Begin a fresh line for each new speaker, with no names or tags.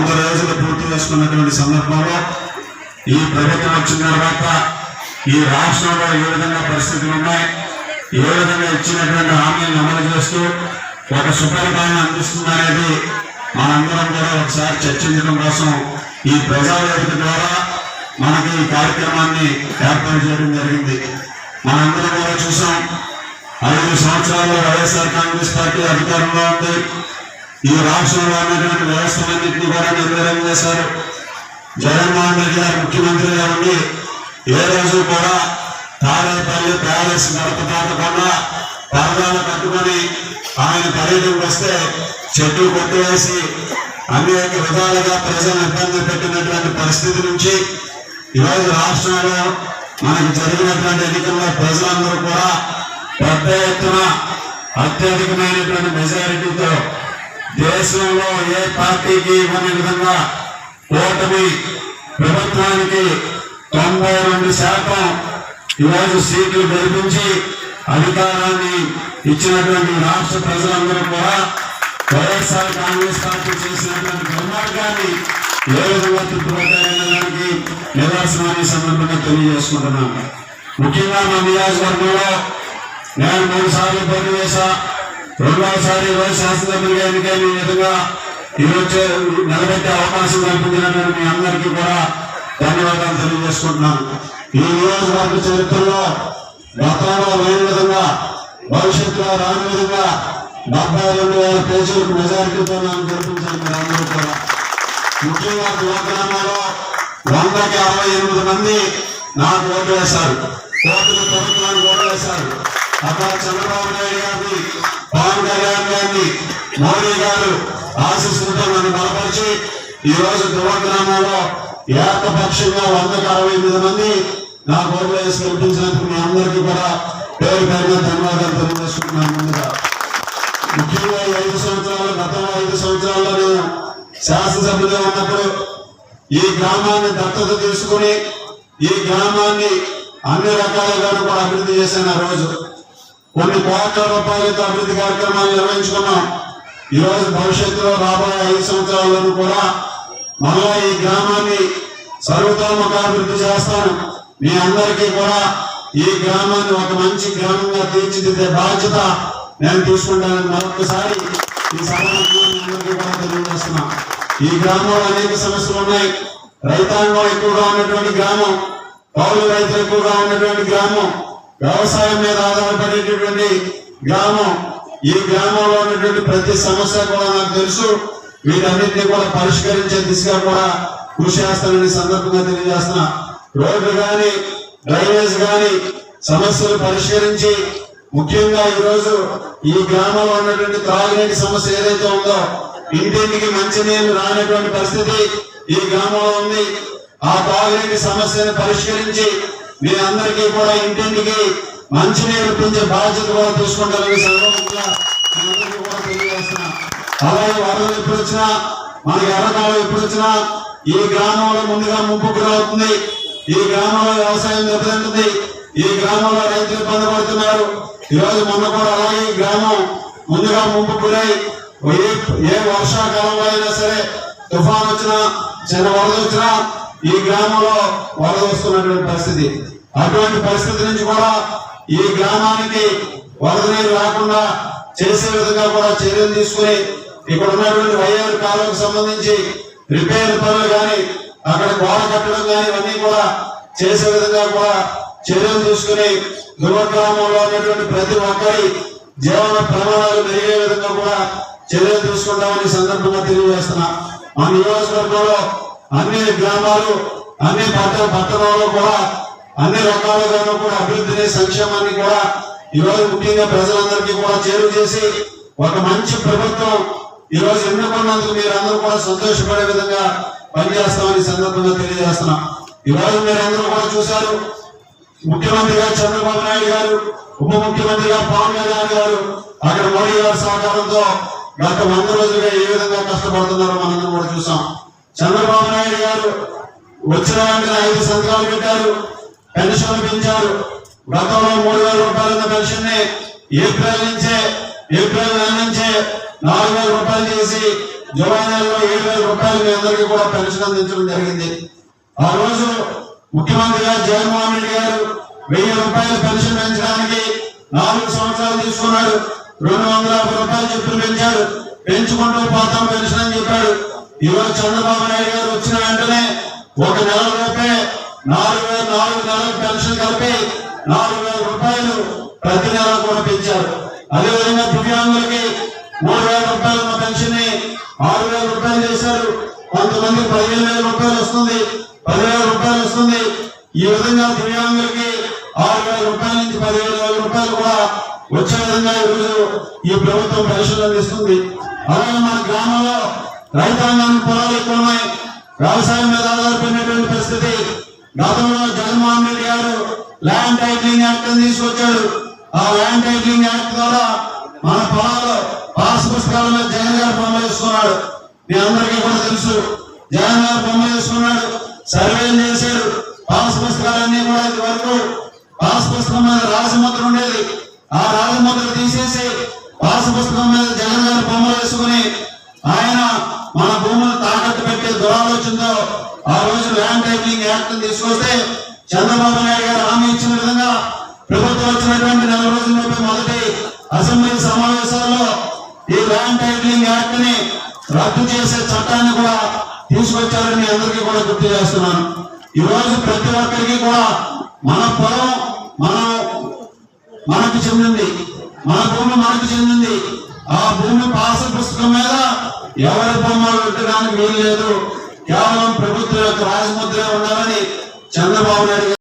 వంద రోజులు పూర్తి చేసుకున్నటువంటి సందర్భంలో ఈ ప్రభుత్వం వచ్చిన తర్వాత ఈ రాష్ట్రంలో ఏ విధంగా పరిస్థితులు ఉన్నాయి? ఏ విధంగా ఇచ్చినటువంటి హామీలను అమలు చేస్తూ ఒక సుపరిపాలన అందిస్తుందనేది మనందరం కూడా ఒకసారి చర్చించడం కోసం ఈ ప్రజావేదిక ద్వారా మనకి ఈ కార్యక్రమాన్ని ఏర్పాటు చేయడం జరిగింది. మనందరం కూడా చూసాం. ఐదు సంవత్సరాల్లో వైఎస్ఆర్ కాంగ్రెస్ పార్టీ అధికారంలో ఉంది. ఈ రాష్ట్రంలో ఉన్నటువంటి వ్యవస్థలన్నింటినీ కూడా నిర్వీర్యం చేశారు. జగన్మోహన్ రెడ్డి గారు ముఖ్యమంత్రిగా ఉండి ఏ రోజు కూడా తాడేపల్లి ప్యాలెస్ గడప పరదాలు కట్టుకొని ఆయన పర్యటనకు వస్తే చెట్లు కొట్టివేసి అనేక విధాలుగా ప్రజలు ఇబ్బంది పెట్టినటువంటి పరిస్థితి నుంచి ఈరోజు రాష్ట్రంలో మనకు జరిగినటువంటి ఎన్నికల్లో ప్రజలందరూ కూడా పెద్ద ఎత్తున అత్యధికమైనటువంటి మెజారిటీతో దేశంలో ఏ పార్టీకి ఇవ్వని విధంగా ఓటమి ప్రభుత్వానికి తొంభై రెండు శాతం ఈరోజు సీట్లు గెలిపించి అధికారాన్ని ఇచ్చినటువంటి రాష్ట్ర ప్రజలందరూ కూడా వైఎస్ఆర్ కాంగ్రెస్ పార్టీ చేసినటువంటి దుర్మార్గాన్ని ఏ విధంగా తృప్తిపడ్డారనే దానికి నిదర్శనాన్ని సందర్భంగా తెలియజేసుకుంటున్నాను. ముఖ్యంగా మా నియోజకవర్గంలో నేను మూడు సార్లు పోటీ చేశా. రెండవసారి ఈరోజు శాసనసభ్యులుగా ఎన్నికైన ఈ విధంగా ఈరోజు నిలబెట్టే అవకాశం కల్పించినటువంటి మీ అందరికీ కూడా ధన్యవాదాలు తెలియజేసుకుంటున్నాను. ఈ నియోజకవర్గ చరిత్రలో గతంలో లేని విధంగా భవిష్యత్తులో రాని విధంగా డెబ్బై రెండు వేల పేజీలకు మెజారిటీతో నన్ను గెలిపించారు మీరు అందరూ కూడా. ముఖ్యంగా యువగ్రామంలో వందకి అరవై ఎనిమిది మంది నాకు ఓటు వేశారు. కోర్టులు ప్రభుత్వానికి ఓటు వేశారు. అక్కడ చంద్రబాబు నాయుడు గారిని గారిని మోడీ గారు ఆశిస్తుంటే నన్ను బలపరిచి ఈ రోజు గ్రామంలో ఏకపక్షంగా వందకు అరవై ఎనిమిది మంది నా ఓట్లు వేసి గెలిపించినందుకు మీ అందరికీ కూడా పేరు పేరున ధన్యవాదాలు తెలియజేసుకుంటున్నాను ముందుగా. ముఖ్యంగా ఈ ఐదు సంవత్సరాలు గతంలో ఐదు సంవత్సరాల్లో నేను శాసనసభ్యులుగా ఉన్నప్పుడు ఈ గ్రామాన్ని దత్తత తీసుకుని ఈ గ్రామాన్ని అన్ని రకాలుగాను కూడా అభివృద్ధి చేశాను ఆ రోజు. కొన్ని కోట్ల రూపాయలతో అభివృద్ధి కార్యక్రమాలు నిర్వహించుకున్నాం. ఈ రోజు భవిష్యత్తులో రాబోయే ఐదు సంవత్సరాలను కూడా మళ్ళా ఈ గ్రామాన్ని సర్వతోముఖాభివృద్ధి చేస్తాను. మీ అందరికీ కూడా ఈ గ్రామాన్ని ఒక మంచి గ్రామంగా తీర్చిదిద్దే బాధ్యత నేను తీసుకుంటానని మరొకసారి ఈ తెలియజేస్తున్నా. ఈ గ్రామంలో అనేక సమస్యలు ఉన్నాయి. రైతాంగం ఎక్కువగా ఉన్నటువంటి గ్రామం పౌరులు రైతులు ఎక్కువగా ఉన్నటువంటి గ్రామం వ్యవసాయం మీద ఆధారపడేటటువంటి గ్రామం ఈ గ్రామంలో ఉన్నటువంటి ప్రతి సమస్య కూడా నాకు తెలుసు. వీటన్నింటినీ కూడా పరిష్కరించే దిశగా కూడా కృషి చేస్తానని సందర్భంగా తెలియజేస్తున్నా. రోడ్లు కానీ డ్రైనేజ్ కానీ సమస్యలు పరిష్కరించి ముఖ్యంగా ఈ రోజు ఈ గ్రామంలో ఉన్నటువంటి త్రాగునీటి సమస్య ఏదైతే ఉందో ఇంటింటికి మంచినీళ్ళు రానటువంటి పరిస్థితి ఈ గ్రామంలో ఉంది. ఆ తాగునీటి సమస్యను పరిష్కరించి మీ అందరికీ కూడా ఇంటింటికి మంచినీరు పొందే బాధ్యత కూడా తీసుకుంటారని సందర్భంగా కూడా తెలియజేస్తున్నా. అలాగే వరదలు ఎప్పుడు వచ్చినా మనకి ఎర్రకాలం ఎప్పుడు వచ్చినా ఈ గ్రామంలో ముందుగా ముంపు గురవుతుంది ఈ గ్రామంలో వ్యవసాయం దెబ్బతింటుంది. ఈ గ్రామంలో రైతులు ఇబ్బంది పడుతున్నారు. ఈరోజు రోజు మొన్న కూడా అలాగే ఈ గ్రామం ముందుగా ముంపు గురై ఏ ఏ వర్షాకాలంలో అయినా సరే తుఫాన్ వచ్చినా చిన్న వరద వచ్చినా ఈ గ్రామంలో వరద వస్తున్నటువంటి పరిస్థితి. అటువంటి పరిస్థితి నుంచి కూడా ఈ గ్రామానికి వరద నీరు రాకుండా చేసే విధంగా కూడా చర్యలు తీసుకుని ఇక్కడ ఉన్నటువంటి వైఆర్ కాలువకు సంబంధించి రిపేర్ పనులు కానీ అక్కడ గోడ కట్టడం కానీ ఇవన్నీ కూడా చేసే విధంగా కూడా చర్యలు తీసుకుని దుర్గ్రామంలో ఉన్నటువంటి ప్రతి ఒక్కరి జీవన ప్రమాణాలు పెరిగే విధంగా కూడా చర్యలు తీసుకుంటామని సందర్భంగా తెలియజేస్తున్నా. మా నియోజకవర్గంలో అన్ని గ్రామాలు అన్ని పట్ట పట్టణాల్లో కూడా అన్ని రకాలుగాను కూడా అభివృద్ధిని సంక్షేమాన్ని కూడా ఈ రోజు ముఖ్యంగా ప్రజలందరికీ కూడా చేరువ చేసి ఒక మంచి ప్రభుత్వం ఈ రోజు ఎన్నుకున్నందుకు మీరందరూ కూడా సంతోషపడే విధంగా పనిచేస్తామని సందర్భంగా తెలియజేస్తున్నాం. ఈ రోజు మీరందరూ కూడా చూశారు ముఖ్యమంత్రిగా చంద్రబాబు నాయుడు గారు ఉప ముఖ్యమంత్రిగా పవన్ కళ్యాణ్ గారు అక్కడ మోడీ గారి సహకారంతో గత వంద రోజులుగా ఏ విధంగా కష్టపడుతున్నారో మనందరం కూడా చూసాం. చంద్రబాబు నాయుడు గారు వచ్చిన వెంటనే ఐదు సంతకాలు పెట్టారు. పెన్షన్ పెంచారు. గతంలో మూడు వేల రూపాయల పెన్షన్ని ఏప్రిల్ నుంచే ఏప్రిల్ నెల నుంచే నాలుగు వేల రూపాయలు చేసి జూలై నెలలో ఏడు వేల రూపాయలు మీ అందరికీ కూడా పెన్షన్ అందించడం జరిగింది. ఆ రోజు ముఖ్యమంత్రి గారు జగన్మోహన్ రెడ్డి గారు వెయ్యి రూపాయలు పెన్షన్ పెంచడానికి నాలుగు సంవత్సరాలు తీసుకున్నాడు రెండు వందల యాభై రూపాయలు చెప్పులు పెంచాడు పెంచుకుంటూ పోతాం పెన్షన్ అని చెప్పాడు. ఈరోజు చంద్రబాబు నాయుడు గారు వచ్చిన వెంటనే ఒక నెల రూపాయలు నాలుగు వేల నాలుగు నెలల పెన్షన్ కలిపి నాలుగు వేల రూపాయలు ప్రతి నెల కూడా పెంచారు. అదేవిధంగా దివ్యాంగులకి మూడు వేల రూపాయలు ఉన్న పెన్షన్ని ఆరు వేల రూపాయలు చేశారు. కొంతమంది పదిహేను వేల రూపాయలు వస్తుంది పదివేల రూపాయలు వస్తుంది. ఈ విధంగా దివ్యాంగులకి ఆరు వేల రూపాయల నుంచి పదివేల వేల రూపాయలు కూడా వచ్చే విధంగా ఈరోజు ఈ ప్రభుత్వం పెన్షన్ అందిస్తుంది అలాగే మన గ్రామంలో రైతాంగానికి పొలాలు ఎక్కువ ఉన్నాయి. వ్యవసాయం మీద ఆధారపడినటువంటి పరిస్థితి గతంలో జగన్మోహన్ రెడ్డి గారు ల్యాండ్ టైటిలింగ్ యాక్ట్ తీసుకొచ్చాడు ఆ ల్యాండ్ టైటిలింగ్ యాక్ట్ ద్వారా మన పొలాలు పాస్ పుస్తకాల మీద జగన్ గారు బొమ్మ వేసుకున్నాడు. మీ అందరికీ కూడా తెలుసు జగన్ గారు బొమ్మ వేసుకున్నాడు సర్వేలు చేశాడు పాస్ పుస్తకాలన్నీ కూడా ఇది వరకు పాస్ పుస్తకం మీద రాజముద్ర ఉండేది. ఆ రాజముద్ర తీసేసి పాస్ పుస్తకం మీద జగన్ గారు బొమ్మ వేసుకుని ఆయన మన భూములను తాకట్టు పెట్టే దురాలోచనతో ఆ రోజు ల్యాండ్ టైటిలింగ్ యాక్ట్ తీసుకొస్తే చంద్రబాబు నాయుడు గారు హామీ ఇచ్చిన విధంగా ప్రభుత్వం వచ్చినటువంటి నెల రోజుల్లోపే మొదటి అసెంబ్లీ సమావేశాల్లో ఈ ల్యాండ్ టైటిలింగ్ యాక్ట్ని రద్దు చేసే చట్టాన్ని కూడా తీసుకొచ్చారని అందరికీ కూడా గుర్తు చేస్తున్నాను. ఈ రోజు ప్రతి ఒక్కరికి కూడా మన పొలం మనం మనకు చెందింది. మన భూమి మనకు చెందింది. ఆ భూమి పాస పుస్తకం మీద ఎవరి బొమ్మలు పెట్టడానికి వీలు లేదు. కేవలం ప్రభుత్వం యొక్క రాజముద్ర ఉండాలని చంద్రబాబు నాయుడు